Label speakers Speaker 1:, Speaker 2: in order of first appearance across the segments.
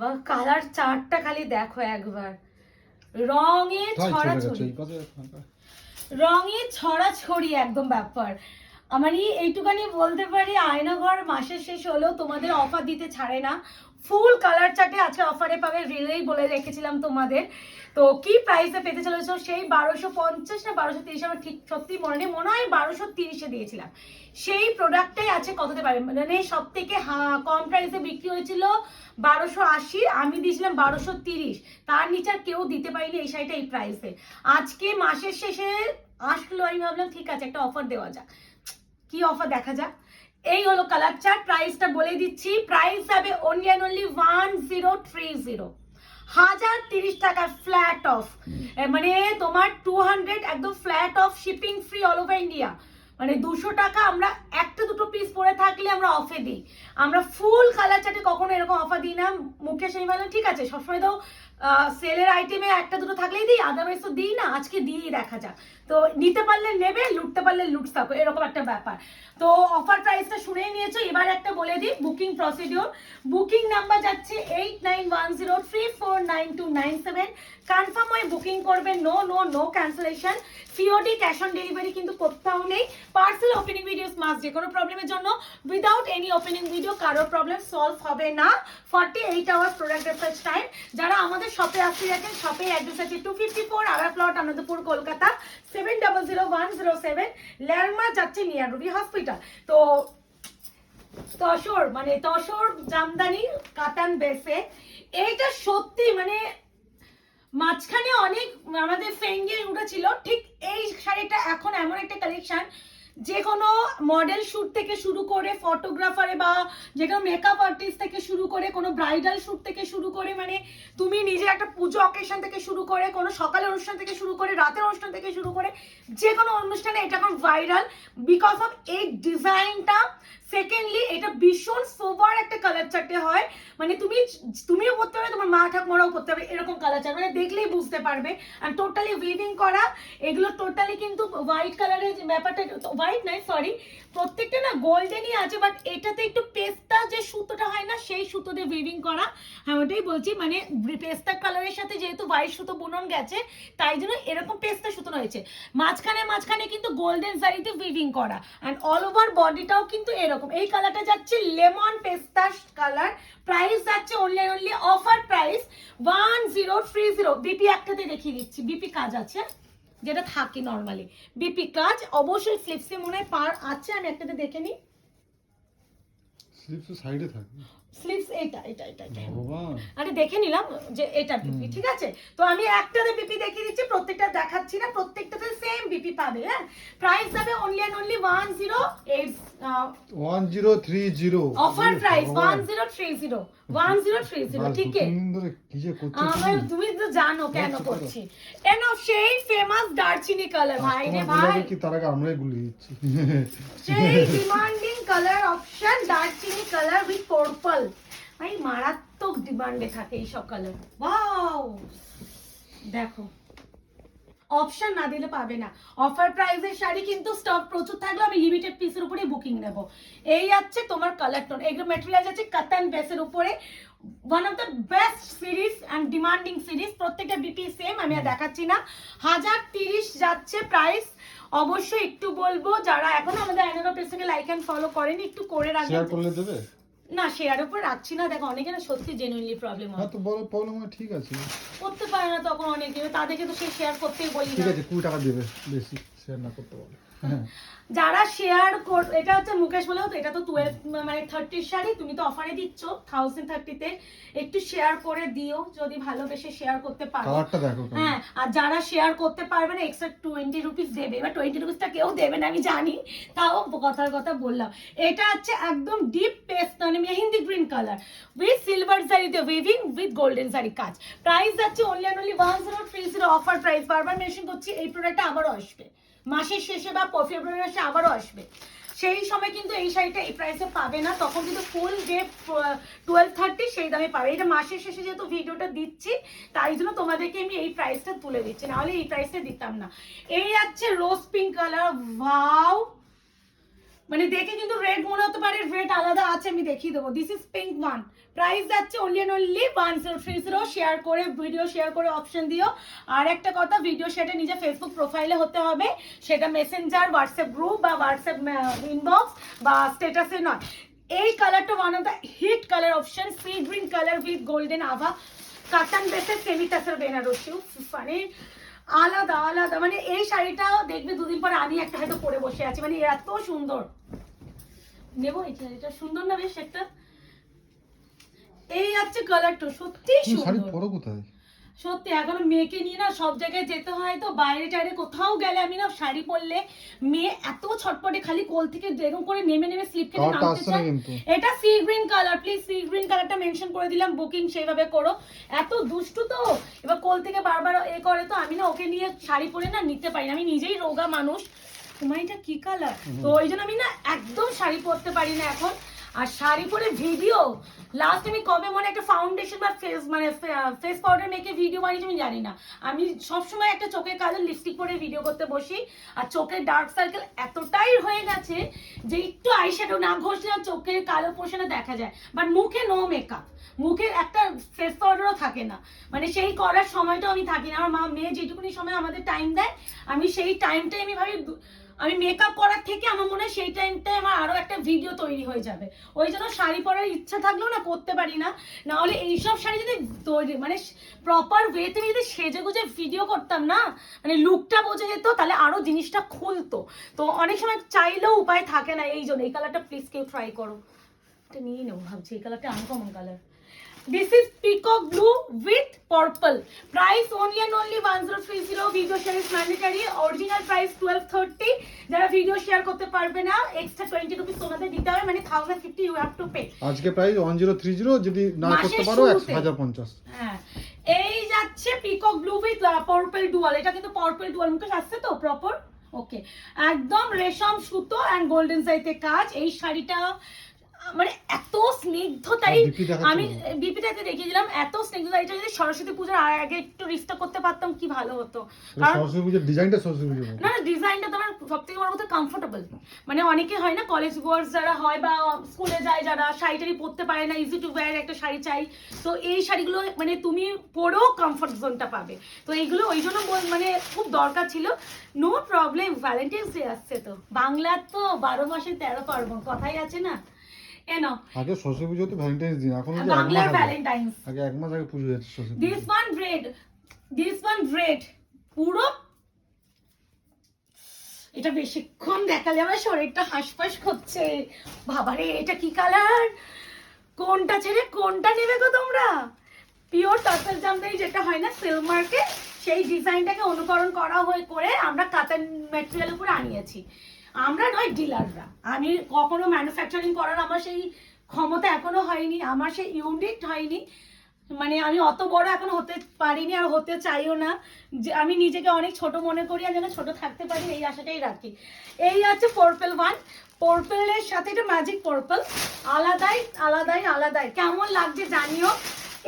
Speaker 1: বাবা কালার চারটা খালি দেখো একবার। রঙে
Speaker 2: এ
Speaker 1: ছড়া
Speaker 2: চলে গেছে
Speaker 1: ছড়ি
Speaker 2: এই পাশে
Speaker 1: রঙে ছড়া ছড়ি একদম ব্যাপার। আমার এইটুখানি বলতে পারি আয়নাঘর মাসের শেষ হলেও তোমাদের অফার দিতে ছাড়ে না। ফুল কালার চার্টে আজকে অফারে পাবে, রিলেই বলে রেখেছিলাম তোমাদের। তো কি প্রাইসে পেতে চলেছো? সেই বারোশো পঞ্চাশ না বারোশো তিরিশ, আমার ঠিক সত্যি মনে নেই। মনে হয় বারোশো তিরিশে দিয়েছিলাম। সেই প্রোডাক্টটাই আছে কততে পারে? মানে সব থেকে কম প্রাইসে বিক্রি হয়েছিল বারোশো আশি, আমি দিয়েছিলাম বারোশো তিরিশ। তার নিচে আর কেউ দিতে পারিনি এই শাড়িটা এই প্রাইসে আজকে মাসের শেষে আসলো, আমি ভাবলাম ঠিক আছে, একটা অফার দেওয়া যাক। কি অফার দেখা যাক? এই হলো কালার চার্ট প্রাইসটা বলে দিচ্ছি। প্রাইস হবে only and only one zero three zero হাজার তিরিশ টাকা ফ্ল্যাট অফ মানে তোমার টু হান্ড্রেড একদম flat off shipping free all over India মানে দুশো টাকা আমরা একটা দুটো পিস পরে থাকলে আমরা অফে দিই। আমরা ফুল কালার চার্টে কখনো এরকম অফার দিই না। মুকেশ আমি বললাম ঠিক আছে সবসময় তো সেলের আইটেমে একটা দুটো থাকলেই দিই আদারওয়াইজ তো দিই না। আজকে দিয়েই দেখা যাক। তো নিতে পারলে নেবে, লুটতে পারলে লুট থাকো এরকম একটা ব্যাপার। তো অফার প্রাইসটা শুনেই নিয়েছো, এবার একটা বলে দিই বুকিং প্রসিডিওর বুকিং নাম্বার যাচ্ছে eight nine one zero three four nine two nine seven confirm হয়ে বুকিং করবে no no no cancellation COD cash on delivery কিন্তু কোথাও নেই। পার্সেল ওপেনিং ভিডিওস মাস যে কোনো প্রবলেমের জন্য। উইদাউট এনি ওপেনিং ভিডিও কারোর প্রবলেম সলভ হবে না। Forty eight hours product research time যারা আমাদের শপে আসতে যাচ্ছেন শপে অ্যাড্রেস আছে টু ফিফটি ফোর আড়া plot Anandpur, Kolkata. Seven double zero one zero seven ল্যারমা যাচ্ছে নিয়ার রুবি হসপিটাল তো, তসর মানে তসর, জামদানি, কাতান বেসে এইটা সত্যি মানে মাঝখানে অনেক আমাদের ফেঙ্গে উঠেছিল, ঠিক এই শাড়িটা এখন এমন একটা কালেকশন যে কোনো মডেল শ্যুট থেকে শুরু করে ফটোগ্রাফারে বা যে কোনো মেকআপ আর্টিস্ট থেকে শুরু করে কোনো ব্রাইডাল শ্যুট থেকে শুরু করে মানে তুমি নিজে একটা পুজো অকেশন থেকে শুরু করে কোনো সকালের অনুষ্ঠান থেকে শুরু করে রাতের অনুষ্ঠান থেকে শুরু করে যে কোনো অনুষ্ঠানে এটা এখন ভাইরাল বিকজ অফ এই ডিজাইনটা সেকেন্ডলি এটা ভীষণ সোবার একটা কালার চার্টে হয়। মানে তুমি, তুমিও করতে পারবে, তোমার মা ঠাকুমারাও করতে পারবে, এরকম কালার চার্ট মানে দেখলেই বুঝতে পারবে। আর টোটালি উইভিং করা, এগুলো টোটালি কিন্তু হোয়াইট কালারের যে ব্যাপারটা হোয়াইট নয় সরি প্রত্যেকটা না গোল্ডেনই আছে বাট এটাতে একটু পেস্তা যে সুতোটা হয় না, সেই সুতো দিয়ে উইভিং করা। হ্যাঁ ওটাই বলছি মানে পেস্তা কালারের সাথে যেহেতু হোয়াইট সুতো বুনন গেছে, তাই জন্য এরকম পেস্তা সুতো রয়েছে। মাঝখানে মাঝখানে কিন্তু গোল্ডেন শাড়িতে উইভিং করা। অ্যান্ড অল ওভার বডিটাও কিন্তু এরকম। এই কালারটা যাচ্ছে লেমন পেস্তা কালার প্রাইস যাচ্ছে only only offer price one zero three zero BP একটাতে দেখিয়ে দিচ্ছি। বিপি কাজ আছে যেটা থাকে নর্মালি বিপি কাজ অবশ্যই ফ্লিপসে মনে হয় পার আছে আমি একটাতে দেখে নিই।
Speaker 2: স্লিপস সাইডে থাকে।
Speaker 1: স্লিপস এটা এটা আরে দেখে নিলাম যে এটা বিপি ঠিক আছে? তো আমি একটাতে বিপি দেখিয়ে দিচ্ছি প্রত্যেকটা দেখাচ্ছি না প্রত্যেকটাতে সেম বিপি পাবে হ্যাঁ? প্রাইস যাবে only and only one zero eight
Speaker 2: one zero three zero
Speaker 1: offer price one zero three zero one zero three zero ঠিক আমার
Speaker 2: তুমি?
Speaker 1: তো জানো কেন করছি। এন সেই ফেমাস দারচিনি কালার ভাই রে ভাই।
Speaker 2: কি তার আগে আমরাই গুলিয়ে দিচ্ছি।
Speaker 1: সেই ডিমান্ডিং কালার অপশন দারচিনি কালার উইথ পার্পল ভাই, মারাত্মক ডিমান্ডে থাকে এই কালার ওয়াও দেখো অপশন না দিলে পাবে না। অফার প্রাইসের শাড়ি কিন্তু স্টক প্রচুর থাকলে আমি লিমিটেড পিসের উপরে বুকিং নেব। এই আছে তোমার কালার টোন এগুলো মেটেরিয়াল আছে কাতান বেসের উপরে। One of the best series and demanding series প্রত্যেকটা বিপি সেম আমি আর দেখাচ্ছি না। হাজার তিরিশ যাচ্ছে প্রাইস অবশ্যই একটু বলব, যারা এখনও আমাদের আইনারো পেজটাকে লাইক অ্যান্ড ফলো করেনি, একটু করে রাখবেন। না শেয়ার উপর রাখছি না দেখো অনেকে না সত্যি জেনুইনলি প্রবলেম হয়।
Speaker 2: তো বলো প্রবলেম হয় ঠিক আছে।
Speaker 1: করতে পারে না তখন অনেকে তাদেরকে তো সে শেয়ার করতেই বলি
Speaker 2: ঠিক আছে কুড়ি টাকা দেবে বেশি। শেয়ার না করতে হ্যাঁ
Speaker 1: যারা শেয়ার কর এটা হচ্ছে মুকেশ বলেও তো এটা তো টুয়েলভ মানে থার্টির শাড়ি তুমি তো অফারে দিচ্ছ থাউজেন্ড থার্টিতে একটু শেয়ার করে দিও যদি ভালোবেসে শেয়ার করতে পারো। হ্যাঁ আর যারা শেয়ার করতে পারবে না এক্সট্রা টোয়েন্টি রুপিস দেবে। এবার টোয়েন্টি রুপিসটা কেউ দেবে না আমি জানি তাও কথার কথা বললাম। এটা হচ্ছে একদম ডিপ পেস্ট মানে mehendi green colour with silver শাড়িতে উইভিং উইথ গোল্ডেন শাড়ি কাজ। প্রাইস যাচ্ছে only only one zero three zero offer price বারবার মেনশন করছি এই প্রোডাক্টটা আবারও আসবে। মাসের শেষে বা ফেব্রুয়ারি মাসে আবারও আসবে। সেই সময় কিন্তু এই শাড়িটা এই প্রাইসে পাবে না। তখন কিন্তু ফুল ডে টুয়েলভ থার্টি সেই দামে পাবে। এটা মাসের শেষে যেহেতু ভিডিওটা দিচ্ছি, তাই জন্য তোমাদেরকে আমি এই প্রাইসটা তুলে দিচ্ছি। নাহলে এই প্রাইসটা দিতাম না। এই আছে রোজ পিঙ্ক কালার ভাও মানে দেখে কিন্তু রেড মনে হতে পারে রেড আলাদা আছে, আমি দেখিয়ে দেবো। This is pink one price যাচ্ছে only and only one zero three zero share করে ভিডিও শেয়ার করে অপশন দিও। আর একটা কথা ভিডিও সেটা নিজে ফেসবুক প্রোফাইলে হতে হবে। সেটা মেসেঞ্জার হোয়াটসঅ্যাপ গ্রুপ বা হোয়াটসঅ্যাপ ইনবক্স বা স্টেটাসে নয়। এই কালারটা one of the hit colour option sea green colour with golden আভা কাতান বেসে সেমি টাসের বেনারসি মানে আলাদা আলাদা। মানে এই শাড়িটা দেখবে দুদিন পর আমি একটা হয়তো পরে বসে আছি। মানে এত সুন্দর। নেব এই শাড়িটা। সুন্দর না বেশ একটা? এই হচ্ছে কালারটা সত্যি
Speaker 2: সুন্দর শাড়ি পরো কোথায়?
Speaker 1: সত্যি এখন মেয়েকে নিয়ে না সব জায়গায় যেতে হয় তো বাইরে টাইরে কোথাও গেলে আমি না শাড়ি পরলে মেয়ে এত ছটপটে খালি কোল থেকে এরকম করে নেমে নেমে স্লিপ কেটে নামতে চায়। এটা sea green colour please sea green কালারটা মেনশন করে দিলাম বুকিং সেইভাবে করো। এত দুষ্টু তো এবার কোল থেকে বারবার এ করে তো আমি না ওকে নিয়ে শাড়ি পরে না নিতে পারি না আমি নিজেই রোগা মানুষ। তোমার এটা কি কালার তো ওই জন্য আমি না একদম শাড়ি পরতে পারি না এখন। আর শাড়ি পরে ভিডিও লাস্ট আমি কবে মনে একটা ফাউন্ডেশন বা ফেস মানে ফেস পাউডার মেখে ভিডিও বানিয়েছি আমি জানি না। আমি সবসময় একটা চোখের কালো লিপস্টিক পরে ভিডিও করতে বসি। আর চোখের ডার্ক সার্কেল এতটাই হয়ে গেছে যে একটু আইশ্যাডো না ঘষলে চোখের কালো পোষণে দেখা যায়। বাট মুখে নো মেকআপ মুখের একটা ফেস পাউডারও থাকে না। মানে সেই করার সময়টাও আমি থাকি না। আমার মা, মেয়ে যেটুকুনি সময় আমাদের টাইম দেয়, আমি সেই টাইমটাই আমি ভাবি আমি মেকআপ করার থেকে আমার মনে হয় সেই টাইমটায় আমার আরও একটা ভিডিও তৈরি হয়ে যাবে। ওই জন্য শাড়ি পরার ইচ্ছা থাকলেও না করতে পারি না। নাহলে এইসব শাড়ি যদি তৈরি মানে প্রপার ওয়েতে যদি সেজে গুজে ভিডিও করতাম না মানে লুকটা বোঝা যেত, তাহলে আরও জিনিসটা খুলতো। তো অনেক সময় চাইলেও উপায় থাকে না এই জন্য। এই কালারটা প্লিজ কেউ ট্রাই করো। এটা নিয়ে নেব ভাবছি এই কালারটা uncommon colour This is peacock blue with purple. Price only and only 1030. Video share is mandatory. Original price 1230. যারা ভিডিও শেয়ার করতে পারবে না এক্সট্রা টোয়েন্টি রুপিস তোমাদের দিতে হবে মানে thousand fifty you have to pay
Speaker 2: আজকে price one zero three zero যদি না করতে পারো এক
Speaker 1: শুরুতে।
Speaker 2: হাজার পঞ্চাশ
Speaker 1: হ্যাঁ এই যাচ্ছে peacock blue with purple dual এটা কিন্তু পার্পল ডুয়াল মুখে আসছে তো প্রপার ওকে একদম রেশম সুতো অ্যান্ড গোল্ডেন সাইতে কাজ এই শাড়িটা মানে এত স্নিগ্ধতাই
Speaker 2: আর
Speaker 1: আমি? বিপিটাতে দেখিয়ে এত স্নিগ্ধতা এটা যদি সরস্বতী পূজার আগে একটু রিস্টা করতে পারতাম কি ভালো হতো। কারণ
Speaker 2: সরস্বতী পুজোর ডিজাইনটা সরস্বতী পুজোর
Speaker 1: না না ডিজাইনটা তোমার সব থেকে বড় কথা কমফোর্টেবল মানে অনেকে হয় না কলেজ গোয়ার্স যারা হয় বা স্কুলে যায় যারা শাড়ি টাড়ি পরতে পারে না ইজি টু ওয়্যার একটা শাড়ি চাই। তো এই শাড়িগুলো মানে তুমি পরেও কমফোর্ট জোনটা পাবে। তো এইগুলো ওই জন্য মানে খুব দরকার ছিল। নো প্রবলেম ভ্যালেন্টাইন্স ডে আসছে তো। বাংলার তো বারো মাসে তেরো পার্বণ কথাই আছে না। এ নাও।
Speaker 2: আগে সরস্বতী পুজো তো ভ্যালেন্টাইন্স দিন এখন আগে।
Speaker 1: ভ্যালেন্টাইন্স
Speaker 2: আগে এক মাস আগে পুজো Saraswati
Speaker 1: this one red this one red পুরো। এটা বেশিক্ষণ দেখালে আমার শরীরটা হাঁসফাঁস করছে। বাবারে এটা কি কালার কোনটা ছেড়ে কোনটা নেবে গো তোমরা? পিওর টাসেল জামদানি যেটা হয় না সিল্ক মার্কে সেই ডিজাইনটাকে অনুকরণ করা হয়ে করে আমরা কাতান ম্যাটেরিয়াল উপরে আনিয়েছি। আমরা নয় ডিলাররা। আমি কখনো ম্যানুফ্যাকচারিং করার আমার সেই ক্ষমতা এখনও হয়নি, আমার সেই ইউনিট হয়নি। মানে আমি অত বড় এখন হতে পারিনি আর হতে চাইও না। যে আমি নিজেকে অনেক ছোট মনে করি আর যেন ছোট থাকতে পারি, এই আশাটাই রাখি। এই আছে পার্পল ওয়ান পার্পলের সাথে এটা ম্যাজিক পার্পল আলাদাই আলাদাই আলাদাই। কেমন লাগছে জানিও।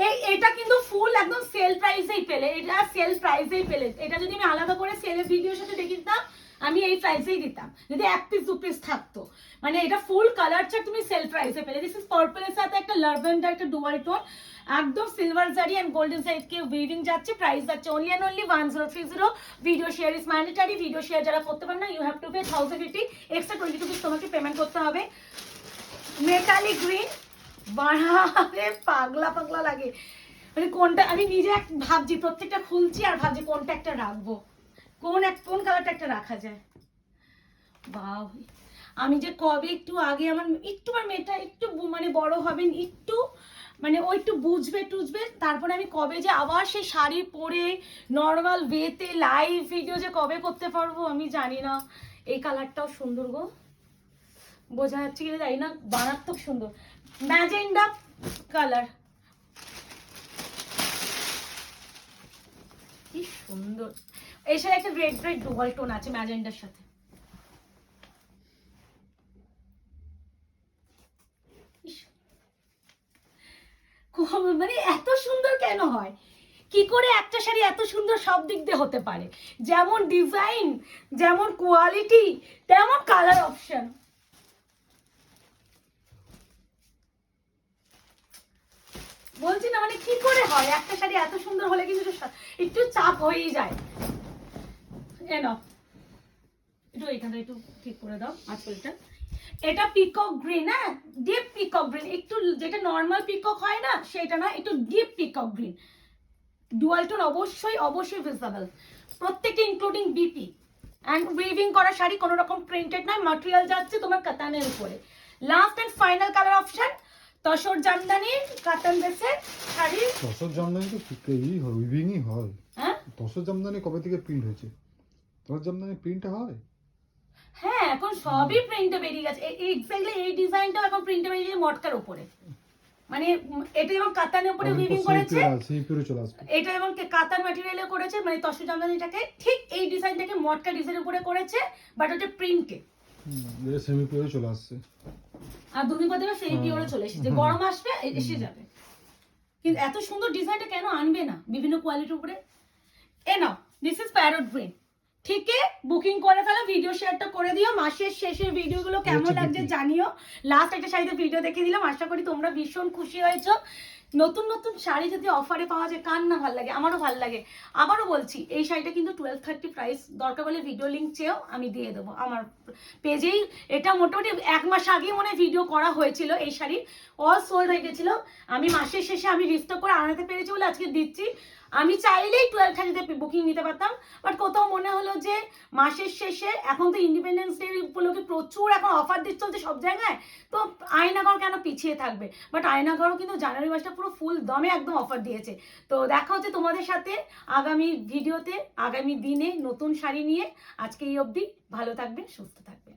Speaker 1: এই, এটা কিন্তু ফুল একদম সেল প্রাইসেই পেলে। এটা সেল প্রাইসেই পেলে। এটা যদি আমি আলাদা করে সেলের ভিডিওর সাথে দেখে দিতাম আমি এই প্রাইসেই দিতাম। যদি এক পিস দু পিস থাকতো। মানে এটা ফুল কালার তুমি সেল প্রাইসে পেলে। দিস ইজ পার্পলের সাথে একটা লাভেন্ডার একটা ডুয়াল টোন একদম silver zari and golden side K weaving যাচ্ছে প্রাইস যাচ্ছে। Only and only one zero three zero video share is mandatory video share যারা করতে পারেন না you have to pay thousand fifty extra twenty rupees তোমাকে payment করতে হবে। Metallic green বাড়ালে পাগলা পাগলা লাগে। মানে কোনটা, আমি নিজে এক ভাবছি, প্রত্যেকটা খুলছি আর ভাবছি কোনটা একটা রাখব। কোন এক কোন কালারটা একটা রাখা যায়? বাহ আমি যে কবে একটু আগে আমার একটু আমার মেয়েটা একটু মানে বড় হবেন একটু মানে ও একটু বুঝবে টুঝবে, তারপরে আমি কবে যে আবার সেই শাড়ি পরে নর্মাল ওয়েতে লাইভ ভিডিও যে কবে করতে পারব আমি জানি না। এই কালারটাও সুন্দর গো। বোঝা যাচ্ছে কি জানি না, মারাত্মক সুন্দর। ম্যাজেন্ডা কালার কি সুন্দর। এছাড়া একটা রেড রেড ডুয়াল টোন আছে ম্যাজেন্ডার সাথে। মানে এত সুন্দর কেন হয়? কি করে একটা শাড়ি এত সুন্দর সব দিক দিয়ে হতে পারে? যেমন ডিজাইন যেমন কোয়ালিটি তেমন কালার অপশন বলছি না মানে কি করে হয়? একটা শাড়ি এত সুন্দর হলে কিন্তু একটু চাপ হয়েই যায়। এ নাও। একটু এখানটা একটু ঠিক করে দাও আঁচলটা। এটা পিকক গ্রিন হ্যাঁ? ডিপ পিকক গ্রিন একটু যেটা নর্মাল পিকক হয় না সেটা না একটু ডিপ পিকক গ্রিন ডুয়ালটোন অবশ্যই অবশ্যই ভিজিবল প্রত্যেকটা ইনক্লুডিং বিপি অ্যান্ড উইভিং করা শাড়ি কোনো রকম প্রিন্টেড নয় মাটেরিয়াল যাচ্ছে তোমার কাতানের উপরে। Last and final colour option tussar jamdani katan বেসের শাড়ি।
Speaker 2: তসর জামদানি তো উইভিংই হয়।
Speaker 1: হ্যাঁ?
Speaker 2: তসর জামদানি কবে থেকে প্রিন্ট হয়েছে? তসর জামদানি প্রিন্ট হয়?
Speaker 1: হ্যাঁ এখন সবই প্রিন্টে বেরিয়ে গেছে। এক্স্যাক্টলি এই ডিজাইনটাও এখন প্রিন্টে বেরিয়ে গেছে মটকার উপরে। মানে এটা যেমন কাতানের উপরে উইভিং করেছে এটা এবং কাতার ম্যাটেরিয়ালে করেছে মানে তসর জামদানিটাকে ঠিক এই ডিজাইনটাকে মটকা ডিজাইনের উপরে করেছে বাট ওটা প্রিন্টে
Speaker 2: সেমি পিওরে চলে আসছে।
Speaker 1: আর দুদিন পর দেখবে সেই
Speaker 2: হুম।
Speaker 1: পিওরে চলে এসেছে। গরম আসবে এসে যাবে। কিন্তু এত সুন্দর ডিজাইনটা কেন আনবে না বিভিন্ন কোয়ালিটির উপরে? এ now this is parrot green ঠিকই বুকিং করে ফেলো ভিডিও শেয়ারটা করে দিও। মাসের শেষের ভিডিওগুলো কেমন লাগছে জানিও। লাস্ট একটা শাড়িতে ভিডিও দেখে দিলাম। আশা করি তোমরা ভীষণ খুশি হয়েছো। নতুন নতুন শাড়ি যদি অফারে পাওয়া যায়, কার না ভালো লাগে? আমারও ভালো লাগে। আবারও বলছি, এই শাড়িটা কিন্তু টুয়েলভ থার্টি প্রাইস দরকার বলে ভিডিও লিঙ্ক চেয়েও আমি দিয়ে দেবো। আমার পেজেই এটা মোটামুটি এক মাস আগেই মনে ভিডিও করা হয়েছিল এই শাড়ি। অল সোল্ড হয়ে গেছিল। আমি মাসের শেষে আমি রিস্টক করে আনাতে পেরেছি বলে আজকে দিচ্ছি। আমি চাইলেই টুয়েলভ থার্টিতে বুকিং নিতে পারতাম। বাট কোথাও মনে হলো যে মাসের শেষে, এখন তো ইন্ডিপেন্ডেন্স ডে উপলক্ষে প্রচুর এখন অফার দিচ্ছে চলছে সব জায়গায়। তো আয়নাঘর কেন পিছিয়ে থাকবে? বাট আয়নাঘরও কিন্তু জানুয়ারি মাসটা পুরো ফুল দমে একদম অফার দিয়েছে। তো দেখা হচ্ছে তোমাদের সাথে আগামী ভিডিওতে আগামী দিনে নতুন শাড়ি নিয়ে। আজকে এই অবধি, ভালো থাকবে সুস্থ থাকবে